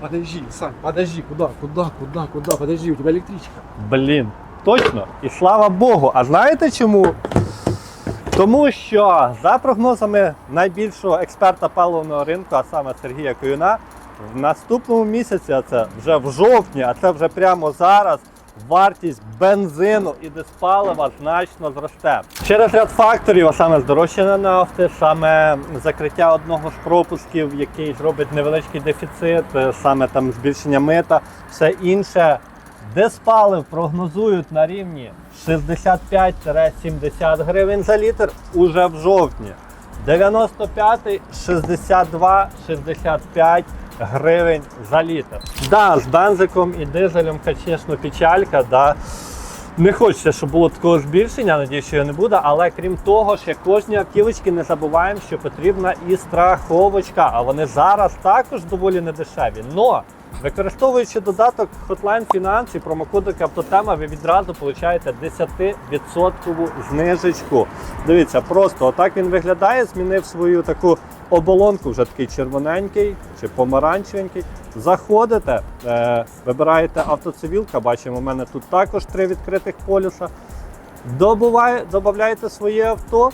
Подожди, Сань, подожди, куда, куда, куда, куда, подожди, у тебя электричка. Блін, точно. І слава Богу. А знаєте чому? Тому що за прогнозами найбільшого експерта паливного ринку, а саме Сергія Коюна, в наступному місяці, а це вже в жовтні, а це вже прямо зараз. Вартість бензину і диспалива значно зросте через ряд факторів, а саме здорожчання нафти, саме закриття одного з пропусків, який зробить невеличкий дефіцит, е, саме там збільшення мита, все інше. Диспалив прогнозують на рівні 65-70 гривень за літр уже в жовтні. 95, 62, 65 гривень за літр. Да, з бензиком і дизелем, звісно, печалька. Да. Не хочеться, щоб було такого збільшення, надію, що його не буде. Але крім того, ще кожній автівочці не забуваємо, що потрібна і страховочка. А вони зараз також доволі недешеві. Но використовуючи додаток Hotline Finance і промокодик Автотема, ви відразу получаєте 10% знижечку. Дивіться, просто отак він виглядає, змінив свою таку оболонку, вже такий червоненький чи помаранчевенький. Заходите, е, вибираєте автоцивілка. Бачимо, у мене тут також три відкритих полюса. Добуває, додаєте своє авто,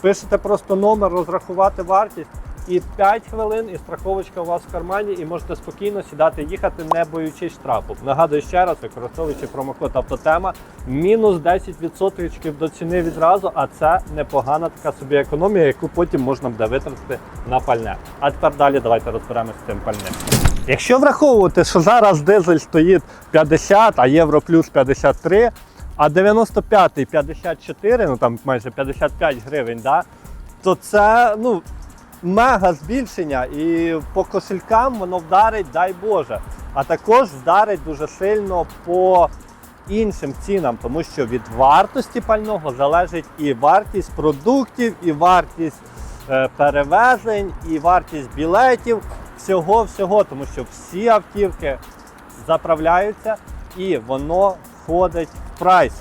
пишете просто номер, розрахувати вартість. І 5 хвилин, і страховочка у вас в кармані, і можете спокійно сідати їхати, не боючись штрафу. Нагадую ще раз, використовуючи промокод Автотема, мінус 10% до ціни відразу, а це непогана така собі економія, яку потім можна буде витратити на пальне. А тепер далі давайте розберемося з цим пальним. Якщо враховувати, що зараз дизель стоїть 50, а євро плюс 53, а 95 54, ну там майже 55 гривень, да, то це ну, мега збільшення і по кошелькам воно вдарить, дай Боже. А також вдарить дуже сильно по іншим цінам, тому що від вартості пального залежить і вартість продуктів, і вартість е, перевезень, і вартість білетів, всього всього, тому що всі автівки заправляються і воно входить в прайс.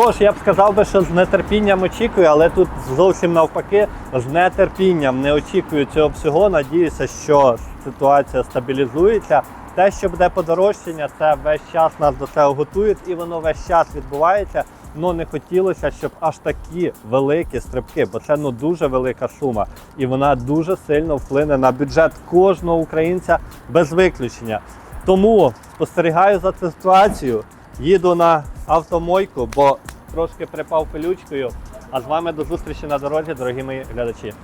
Тож я б сказав би, що з нетерпінням очікую, але тут зовсім навпаки, з нетерпінням не очікую цього всього. Надіюся, що ситуація стабілізується. Те, що буде подорожчання, це весь час нас до цього готують, і воно весь час відбувається. Ну не хотілося, щоб аж такі великі стрибки, бо це ну дуже велика сума, і вона дуже сильно вплине на бюджет кожного українця без виключення. Тому спостерігаю за цю ситуацію, їду на автомойку, бо трошки припав пилючкою. А з вами до зустрічі на дорозі, дорогі мої глядачі.